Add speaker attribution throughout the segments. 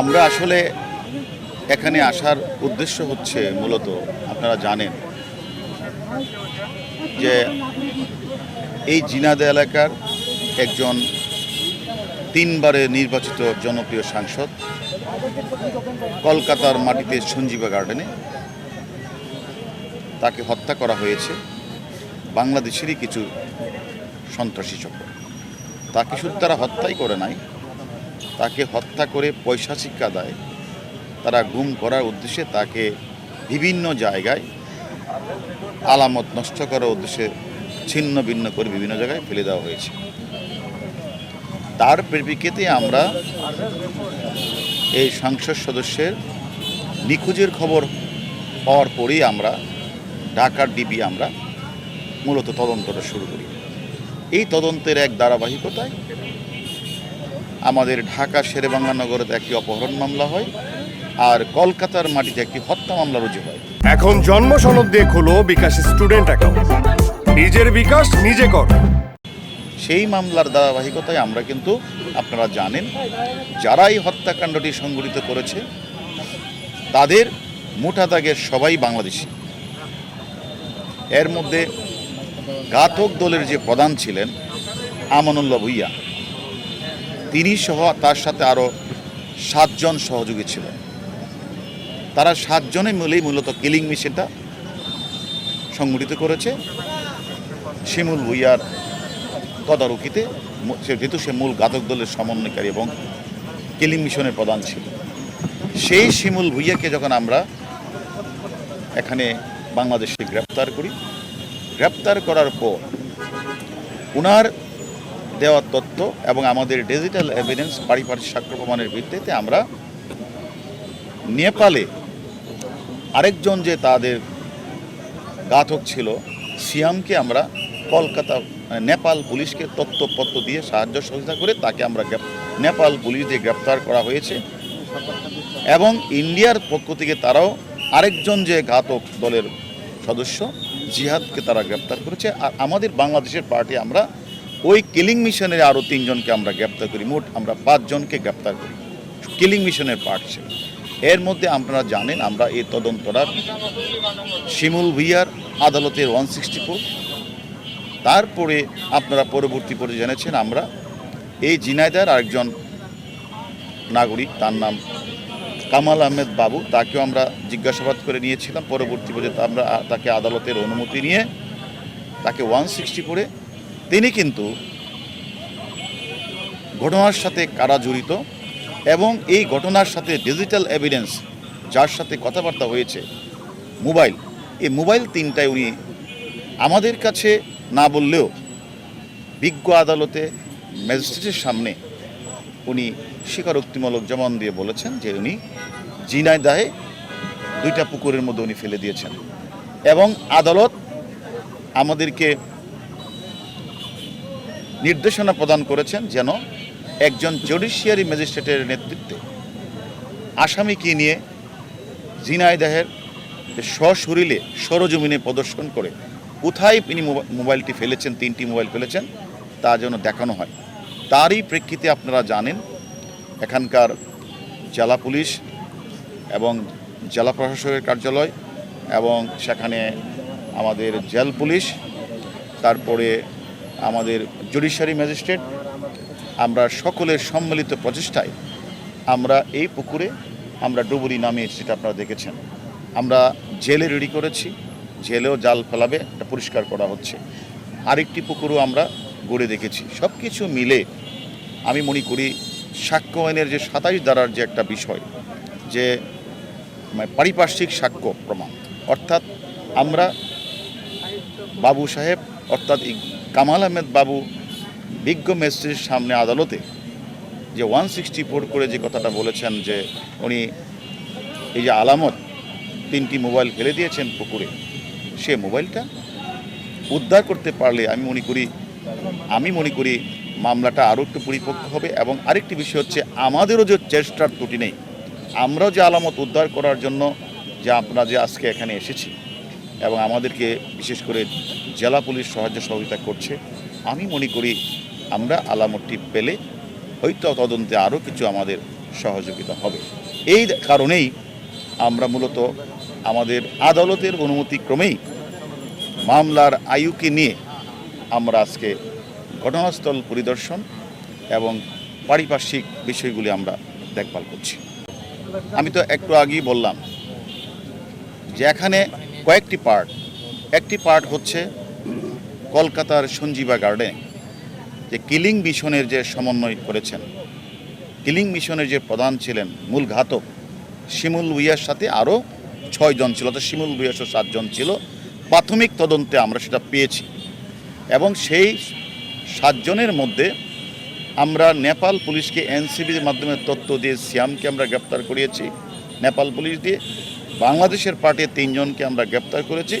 Speaker 1: আমরা আসলে এখানে আসার উদ্দেশ্য হচ্ছে মূলত, আপনারা জানেন, যে এই জিনাদা এলাকার একজন তিনবারে নির্বাচিত জনপ্রিয় সাংসদ কলকাতার মাটিতে সঞ্জীবা গার্ডেনে। তাকে হত্যা করা হয়েছে বাংলাদেশেরই কিছু সন্ত্রাসী চক্র। তাকে শুধু তারা হত্যাই করে নাই তাকে হত্যা করে পয়সা শিক্ষা দেয়। তারা গুম করার উদ্দেশ্যে তাকে বিভিন্ন জায়গায় আলামত নষ্ট করার উদ্দেশ্যে ছিন্ন ভিন্ন করে বিভিন্ন জায়গায় ফেলে দেওয়া হয়েছে। তার প্রেক্ষিতে আমরা এই সংসদ সদস্যের নিখোঁজের খবর পাওয়ার পরেই আমরা, ঢাকার ডিবি আমরা মূলত তদন্তটা শুরু করি। এই তদন্তের এক ধারাবাহিকতায় আমাদের ঢাকা শেরেবাংলা নগরেতে একটি অপহরণ মামলা হয় আর কলকাতার মাটিতে একটি হত্যা মামলা রুজু হয়।
Speaker 2: এখন জন্ম সনদ দিয়ে খোলো বিকাশ স্টুডেন্ট অ্যাকাউন্ট। নিজের বিকাশ নিজে কর।
Speaker 1: সেই মামলার ধারাবাহিকতায় আমরা কিন্তু আপনারা জানেন যারা এই হত্যাকাণ্ডটি সংঘটিত করেছে তাদের মোটা দাগের সবাই বাংলাদেশি। এর মধ্যে ঘাতক দলের যে প্রধান ছিলেন আমানুল্লাহ ভুইয়া তিনি সহ তার সাথে আরও সাতজন সহযোগী ছিলেন। তারা সাতজনে মিলেই মূলত কিলিং মিশনটা সংগঠিত করেছে। শিমুল ভুইয়ার তদারকিতে যেহেতু সে মূল ঘাতক দলের সমন্বয়কারী এবং কিলিং মিশনের প্রধান ছিল। সেই শিমুল ভুইয়াকে যখন আমরা এখানে বাংলাদেশে গ্রেপ্তার করি, গ্রেপ্তার করার পর উনার দেওয়া তথ্য এবং আমাদের ডিজিটাল এভিডেন্স পারিপার্শ্বিক সাক্ষ্য প্রমাণের ভিত্তিতে আমরা নেপালে আরেকজন যে তাদের ঘাতক ছিল, সিয়ামকে আমরা কলকাতা মানে নেপাল পুলিশকে তথ্যপত্র দিয়ে সাহায্য সহযোগিতা করে তাকে আমরা নেপাল পুলিশ দিয়ে গ্রেপ্তার করা হয়েছে এবং ইন্ডিয়ার পক্ষ থেকে তারাও আরেকজন যে ঘাতক দলের সদস্য, জিহাদকে তারা গ্রেপ্তার করেছে। আর আমাদের বাংলাদেশের পার্টি আমরা ওই কিলিং মিশনের আরও তিনজনকে আমরা গ্রেপ্তার করি, মোট আমরা পাঁচজনকে গ্রেপ্তার করি। কিলিং মিশনের পার্ট হিসেবে এর মধ্যে আপনারা জানেন, আমরা এই তদন্তটা শিমুল ভুইয়ার আদালতের ওয়ান সিক্সটি ফোর তারপরে আপনারা পরবর্তী পরে জেনেছেন, আমরা এই জিনাইদার আরেকজন নাগরিক, তার নাম কামাল আহমেদ বাবু, তাকেও আমরা জিজ্ঞাসাবাদ করে নিয়েছিলাম। পরবর্তী পর্যায়ে আমরা তাকে আদালতের অনুমতি নিয়ে তাকে ওয়ান সিক্সটি করে তিনি কিন্তু ঘটনার সাথে কারা জড়িত এবং এই ঘটনার সাথে ডিজিটাল এভিডেন্স যার সাথে কথাবার্তা হয়েছে মোবাইল এই মোবাইল তিনটায় উনি আমাদের কাছে না বললেও বিজ্ঞ আদালতে ম্যাজিস্ট্রেটের সামনে উনি স্বীকারোক্তিমূলক জবান দিয়ে বলেছেন যে উনি জিনাইদাহে দুইটা পুকুরের মধ্যে উনি ফেলে দিয়েছেন। এবং আদালত আমাদেরকে নির্দেশনা প্রদান করেছেন যেন একজন জুডিশিয়ারি ম্যাজিস্ট্রেটের নেতৃত্বে আসামিকে নিয়ে জিনাইদাহের সশরীরে সরজমিনে প্রদর্শন করে কোথায় তিনি মোবা- মোবাইলটি ফেলেছেন, তিনটি মোবাইল ফেলেছেন, তা যেন দেখানো হয়। তারই প্রেক্ষিতে আপনারা জানেন, এখানকার জেলা পুলিশ এবং জেলা প্রশাসকের কার্যালয় এবং সেখানে আমাদের জেল পুলিশ, তারপরে আমাদের জুডিশিয়ারি ম্যাজিস্ট্রেট, আমরা সকলের সম্মিলিত প্রচেষ্টায় আমরা এই পুকুরে আমরা ডুবুরি নামিয়েছি যেটা আপনারা দেখেছেন। আমরা জেলে রেডি করেছি, জেলেও জাল ফেলাবে, এটা পরিষ্কার করা হচ্ছে। আরেকটি পুকুরও আমরা গড়ে দেখেছি। সব কিছু মিলে আমি মনে করি সাক্ষ্য আইনের যে সাতাইশ দ্বারার যে একটা বিষয়, যে মানে পারিপার্শ্বিক সাক্ষ্য প্রমাণ, অর্থাৎ আমরা বাবু সাহেব অর্থাৎ কামাল আহমেদ বাবু বিজ্ঞ ম্যাজিস্ট্রেটের সামনে আদালতে যে ওয়ান সিক্সটি ফোর করে যে কথাটা বলেছেন যে উনি এই যে আলামত তিনটি মোবাইল ফেলে দিয়েছেন পুকুরে, সে মোবাইলটা উদ্ধার করতে পারলে আমি মনে করি, আমি মনে করি মামলাটা আরও একটু পরিপক্ক হবে এবং আরেকটি বিষয় হচ্ছে আমাদেরও যে চেষ্টার ত্রুটি নেই, আমরাও যে আলামত উদ্ধার করার জন্য যে আমরা যে আজকে এখানে এসেছি। এবং আমাদেরকে বিশেষ করে জেলা পুলিশ সাহায্য সহযোগিতা করছে। আমি মনে করি আমরা আলামতটি পেলে হয়তো তদন্তে আরও কিছু আমাদের সহযোগিতা হবে। এই কারণেই আমরা মূলত আমাদের আদালতের অনুমতিক্রমেই মামলার আয়ুকে নিয়ে আমরা আজকে ঘটনাস্থল পরিদর্শন এবং পারিপার্শ্বিক বিষয়গুলি আমরা দেখভাল করছি। আমি তো একটু আগেই বললাম যে এখানে কয়েকটি পার্ট। একটি পার্ট হচ্ছে কলকাতার সঞ্জীবা গার্ডেন যে কিলিং মিশনের যে সমন্বয় করেছেন। কিলিং মিশনের যে প্রধান ছিলেন মূল ঘাতক শিমুল ভুইয়ার সাথে আরও ছয়জন ছিল, অর্থাৎ শিমুল ভুইয়াসহ সাতজন ছিল। প্রাথমিক তদন্তে আমরা সেটা পেয়েছি। এবং সেই সাতজনের মধ্যে আমরা নেপাল পুলিশকে এনসিবির মাধ্যমে তথ্য দিয়ে, সিয়ামকে আমরা গ্রেপ্তার করিয়েছি। নেপাল পুলিশ দিয়ে বাংলাদেশের পার্টির তিনজনকে আমরা গ্রেপ্তার করেছি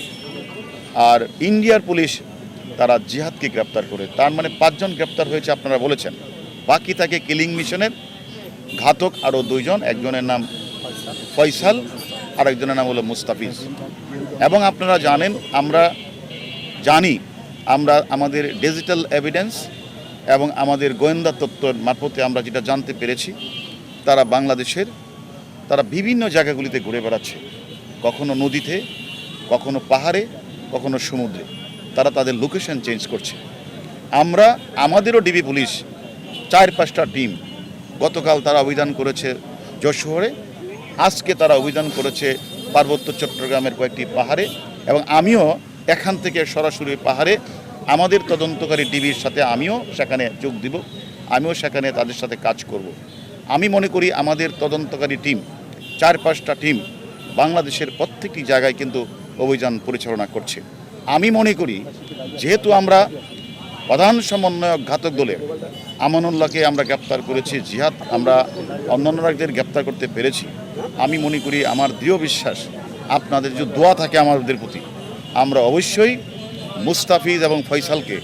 Speaker 1: আর ইন্ডিয়ার পুলিশ তারা জিহাদকে গ্রেপ্তার করে, তার মানে পাঁচজন গ্রেপ্তার হয়েছে আপনারা বলেছেন। বাকি থাকে কিলিং মিশনের ঘাতক আরও দুইজন, একজনের নাম ফয়সাল আর একজনের নাম হলো মুস্তাফিজ। এবং আপনারা জানেন, আমরা জানি, আমরা আমাদের ডিজিটাল এভিডেন্স এবং আমাদের গোয়েন্দা তত্ত্বের মারফতে আমরা যেটা জানতে পেরেছি, তারা বাংলাদেশের তারা বিভিন্ন জায়গাগুলিতে ঘুরে বেড়াচ্ছে। কখনো নদীতে, কখনো পাহাড়ে, কখনো সমুদ্রে। তারা তাদের লোকেশন চেঞ্জ করছে। আমরা, আমাদেরও ডিবি পুলিশ চার পাঁচটা টিম গতকাল তারা অভিযান করেছে যশোরে আজকে তারা অভিযান করেছে পার্বত্য চট্টগ্রামের কয়েকটি পাহাড়ে এবং আমিও এখান থেকে সরাসরি পাহাড়ে আমাদের তদন্তকারী ডিবির সাথে আমিও সেখানে যোগ দিব। আমিও সেখানে তাদের সাথে কাজ করব। আমি মনে করি আমাদের তদন্তকারী টিম চার পাঁচটা টিম বাংলাদেশের প্রত্যেকটি জায়গায় কিন্তু অভিযান পরিচালনা করছে। আমি মনে করি যেহেতু আমরা প্রধান সমন্বয়ক ঘাতক দলের, আমানুল্লাহকে আমরা গ্রেপ্তার করেছি, জিহাদ আমরা অন্যান্য রাজ্যদের গ্রেপ্তার করতে পেরেছি, আমি মনে করি আমার দৃঢ় বিশ্বাস, আপনাদের যে দোয়া থাকে আমাদের প্রতি, আমরা অবশ্যই মুস্তাফিজ এবং ফয়সালকে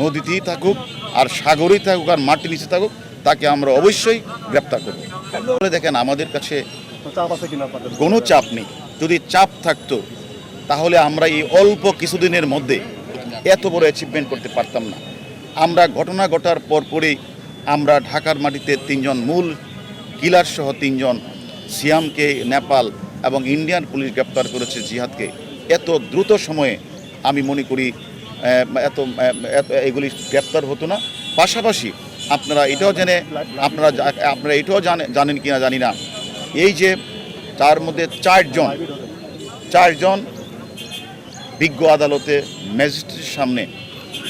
Speaker 1: নদীতেই থাকুক আর সাগরেই থাকুক আর মাটির নিচে থাকুক তাকে আমরা অবশ্যই গ্রেপ্তার করব। বলে দেখেন আমাদের কাছে
Speaker 3: কিনা
Speaker 1: চাপ নেই। যদি চাপ থাকতো তাহলে আমরা এই অল্প কিছুদিনের মধ্যে এত বড় অ্যাচিভমেন্ট করতে পারতাম না। আমরা ঘটনা ঘটার পরপরই আমরা ঢাকার মাটিতে তিনজন মূল কিলার সহ তিনজন সিয়ামকে নেপাল এবং ইন্ডিয়ান পুলিশ গ্রেপ্তার করেছে জিহাদকে। এত দ্রুত সময়ে আমি মনে করি এত এগুলি গ্রেপ্তার হতো না। পাশাপাশি আপনারা এটাও জেনে, আপনারা আপনারা এটাও জানে- জানেন কিনা জানি না। এই যে তার মধ্যে চারজন চারজন বিজ্ঞ আদালতে ম্যাজিস্ট্রেটের সামনে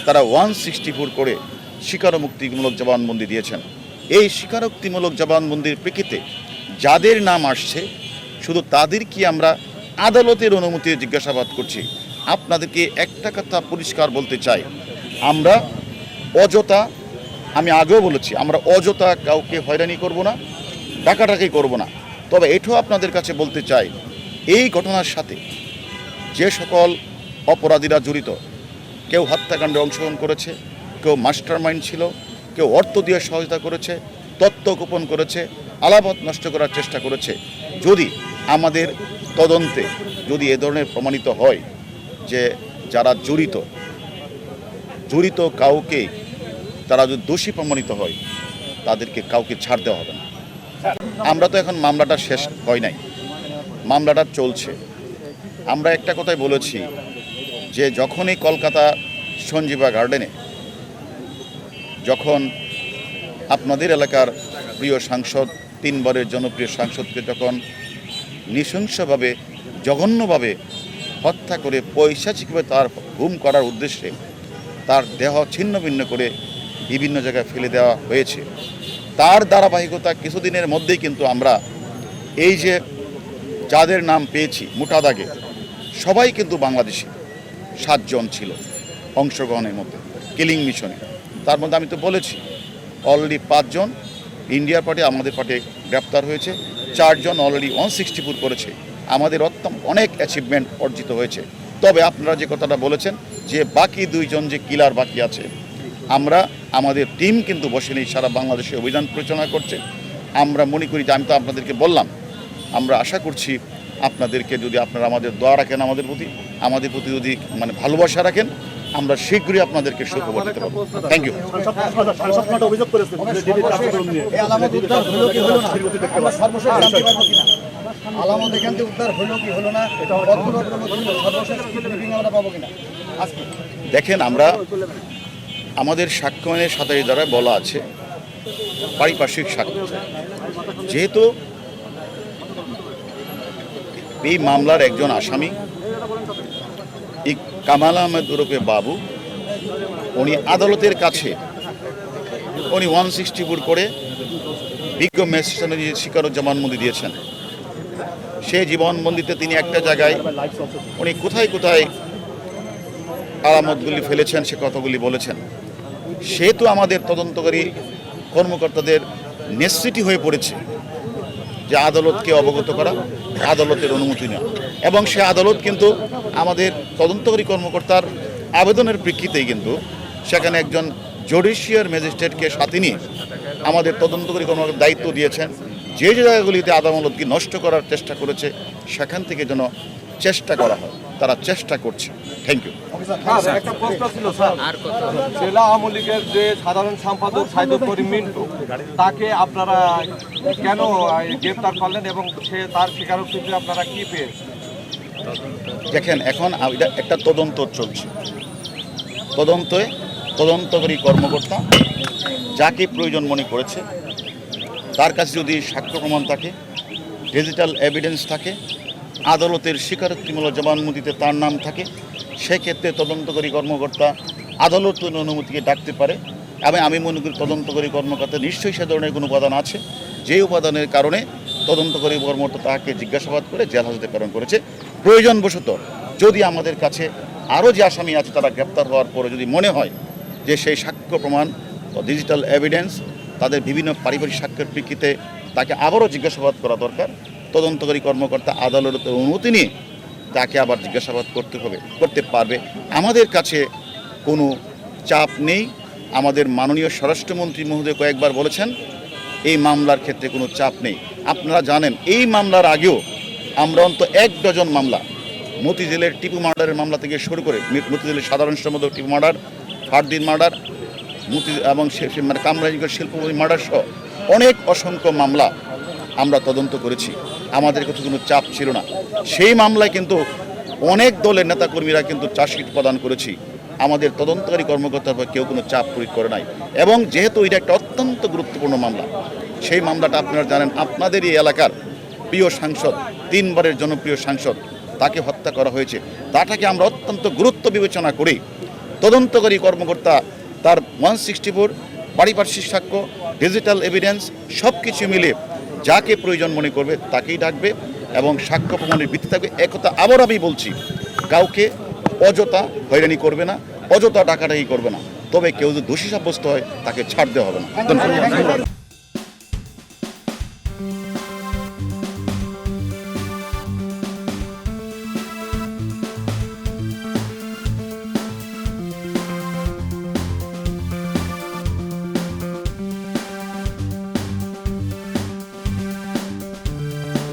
Speaker 1: তারা ওয়ান সিক্সটি ফোর করে স্বীকারোক্তিমূলক জবানবন্দি দিয়েছেন। এই স্বীকারোক্তিমূলক জবানবন্দির প্রেক্ষিতে যাদের নাম আসছে, শুধু তাদের কি আমরা আদালতের অনুমতি জিজ্ঞাসাবাদ করছি? আপনাদেরকে একটা কথা পরিষ্কার বলতে চাই। আমরা অযথা আমি আগেও বলেছি, আমরা অযথা কাউকে হয়রানি করব না ডাকাটাকি করব না। তবে এটাও আপনাদের কাছে বলতে চাই, এই ঘটনার সাথে যে সকল অপরাধীরা জড়িত, কেউ হত্যাকাণ্ডে অংশগ্রহণ করেছে, কেউ মাস্টার মাইন্ড ছিল, কেউ অর্থ দিয়ে সহায়তা করেছে তত্ত্ব গোপন করেছে, আলামত নষ্ট করার চেষ্টা করেছে। যদি আমাদের তদন্তে যদি এ ধরনের প্রমাণিত হয় যে যারা জড়িত জড়িত কাউকে তারা যদি দোষী প্রমাণিত হয়, তাদেরকে কাউকে ছাড় দেওয়া হবে না। আমরা তো এখন মামলাটা শেষ হয় নাই। মামলাটা চলছে। আমরা একটা কথাই বলেছি যে যখনই কলকাতা সঞ্জীবা গার্ডেনে যখন আপনাদের এলাকার প্রিয় সাংসদ, তিনবারের জনপ্রিয় সাংসদকে যখন নৃশংসভাবে, জঘন্যভাবে হত্যা করে পৈশাচিকভাবে তার গুম করার উদ্দেশ্যে তার দেহ ছিন্ন ভিন্ন করে বিভিন্ন জায়গায় ফেলে দেওয়া হয়েছে। তার ধারাবাহিকতা কিছুদিনের মধ্যেই কিন্তু আমরা এই যে যাদের নাম পেয়েছি মোটা দাগে, সবাই কিন্তু বাংলাদেশি। সাতজন ছিল অংশগ্রহণের মধ্যে, কিলিং মিশনে। তার মধ্যে আমি তো বলেছি অলরেডি পাঁচজন ইন্ডিয়ার পার্টি, আমাদের পার্টি গ্রেপ্তার হয়েছে। চারজন অলরেডি ওয়ান সিক্সটি ফোর করেছে। আমাদের অত্যন্ত অনেক অ্যাচিভমেন্ট অর্জিত হয়েছে। তবে আপনারা যে কথাটা বলেছেন, যে বাকি দুইজন যে কিলার বাকি আছে, আমরা আমাদের টিম কিন্তু বসে নেই সারা বাংলাদেশে অভিযান পরিচালনা করছে। আমরা মনে করি যে আমি তো আপনাদেরকে বললাম আমরা আশা করছি আপনাদেরকে যদি আপনারা আমাদের দোয়া রাখেন আমাদের প্রতি আমাদের প্রতি যদি মানে ভালোবাসা রাখেন আমরা শীঘ্রই আপনাদেরকে সুখবর দিতে পারব। থ্যাংক ইউ
Speaker 4: আলামত এখান থেকে উদ্ধার হলো কি হলো না? সর্বশেষ আমরা পাবো কিনা?
Speaker 1: দেখেন আমরা আমাদের সাক্ষ্যমানের সাঁতারি দ্বারা বলা আছে, পারিপার্শ্বিক সাক্ষ্য। যেহেতু এই মামলার একজন আসামি, এই কামাল আহমেদ ওরফে বাবু, উনি আদালতের কাছে, উনি ওয়ান সিক্সটি ফোর করে বিজ্ঞ ম্যাজিস্ট্রেট স্বীকারোজ্জামানবন্দি দিয়েছেন। সে জীবনবন্দিতে তিনি একটা জায়গায়, উনি কোথায় কোথায় আলামতগুলি ফেলেছেন সে কথাগুলি বলেছেন। সেহেতু আমাদের তদন্তকারী কর্মকর্তাদের নেসিটি হয়ে পড়েছে যে আদালতকে অবগত করা, আদালতের অনুমতি নেওয়া। এবং সে আদালত কিন্তু আমাদের তদন্তকারী কর্মকর্তার আবেদনের প্রেক্ষিতেই কিন্তু সেখানে একজন জুডিশিয়ার ম্যাজিস্ট্রেটকে সাথে নিয়ে আমাদের তদন্তকারী কর্মকর্তার দায়িত্ব দিয়েছেন। যে যে জায়গাগুলিতে আদালতকে নষ্ট করার চেষ্টা করেছে, সেখান থেকে যেন চেষ্টা করা হয়। তারা চেষ্টা করছে। থ্যাংক ইউ
Speaker 5: স্যার একটা প্রশ্ন ছিল স্যার। জেলা আওয়ামী লীগের যে সাধারণ সম্পাদক সাইদুল করিম মিন্টু তাকে আপনারা কেন গ্রেপ্তার করলেন এবং সে তার স্বীকারোক্তিতে আপনারা কি পেয়েছেন?
Speaker 1: দেখেন এখন একটা তদন্ত চলছে। তদন্তে তদন্তকারী কর্মকর্তা যাকে প্রয়োজন মনে করেছে তার কাছে যদি সাক্ষ্য প্রমাণ থাকে ডিজিটাল এভিডেন্স থাকে আদালতের স্বীকারোক্তিমূলক জবানবন্দিতে তার নাম থাকে, সেক্ষেত্রে তদন্তকারী কর্মকর্তা আদালতের অনুমতিকে ডাকতে পারে এবং আমি মনে করি তদন্তকারী কর্মকর্তা নিশ্চয়ই সে ধরনের কোনো উপাদান আছে যে উপাদানের কারণে তদন্তকারী কর্মকর্তা তাকে জিজ্ঞাসাবাদ করে জেল হাজতে প্রেরণ করেছে। প্রয়োজনবশত যদি আমাদের কাছে আরও যে আসামি আছে তারা গ্রেপ্তার হওয়ার পরে যদি মনে হয় যে সেই সাক্ষ্য প্রমাণ ডিজিটাল এভিডেন্স তাদের বিভিন্ন পারিবারিক সাক্ষ্যের প্রেক্ষিতে তাকে আবারও জিজ্ঞাসাবাদ করা দরকার তদন্তকারী কর্মকর্তা আদালতের অনুমতি নিয়ে তাকে আবার জিজ্ঞাসাবাদ করতে হবে, করতে পারবে। আমাদের কাছে কোনো চাপ নেই। আমাদের মাননীয় স্বরাষ্ট্রমন্ত্রী মহোদয় কয়েকবার বলেছেন, এই মামলার ক্ষেত্রে কোনো চাপ নেই। আপনারা জানেন, এই মামলার আগেও আমরা অন্ত এক ডজন মামলা, মতিঝিলের টিপু মার্ডারের মামলা থেকে শুরু করে, মতিঝিলের সাধারণ সম্পাদক টিপু মার্ডার, ফারদিন মার্ডার মতি এবং মানে কামরাজগর শিল্পপতি মার্ডার সহ অনেক অসংখ্য মামলা আমরা তদন্ত করেছি। আমাদের কাছে কোনো চাপ ছিল না। সেই মামলায় কিন্তু অনেক দলের নেতাকর্মীরা কিন্তু চার্জশিট প্রদান করেছি। আমাদের তদন্তকারী কর্মকর্তার উপর কেউ কোনো চাপ প্রয়োগ করে নাই। এবং যেহেতু এটা একটা অত্যন্ত গুরুত্বপূর্ণ মামলা, সেই মামলাটা আপনারা জানেন, আপনাদের এই এলাকার প্রিয় সাংসদ, তিনবারের জনপ্রিয় সাংসদ, তাকে হত্যা করা হয়েছে। তাটাকে আমরা অত্যন্ত গুরুত্ব বিবেচনা করি তদন্তকারী কর্মকর্তা, তার ওয়ান সিক্সটি ফোর, পারিপার্শ্বিক সাক্ষ্য, ডিজিটাল এভিডেন্স সব কিছু মিলে যাকে প্রয়োজন মনে করবে তাকেই ডাকবে এবং সাক্ষ্য প্রমাণের ভিত্তি থাকবে। একথা আবার আমি বলছি, কাউকে অযথা হয়রানি করবে না, অযথা ডাকাডাকি করবে না। তবে কেউ যদি দোষী সাব্যস্ত হয়, তাকে ছাড় দেওয়া হবে না।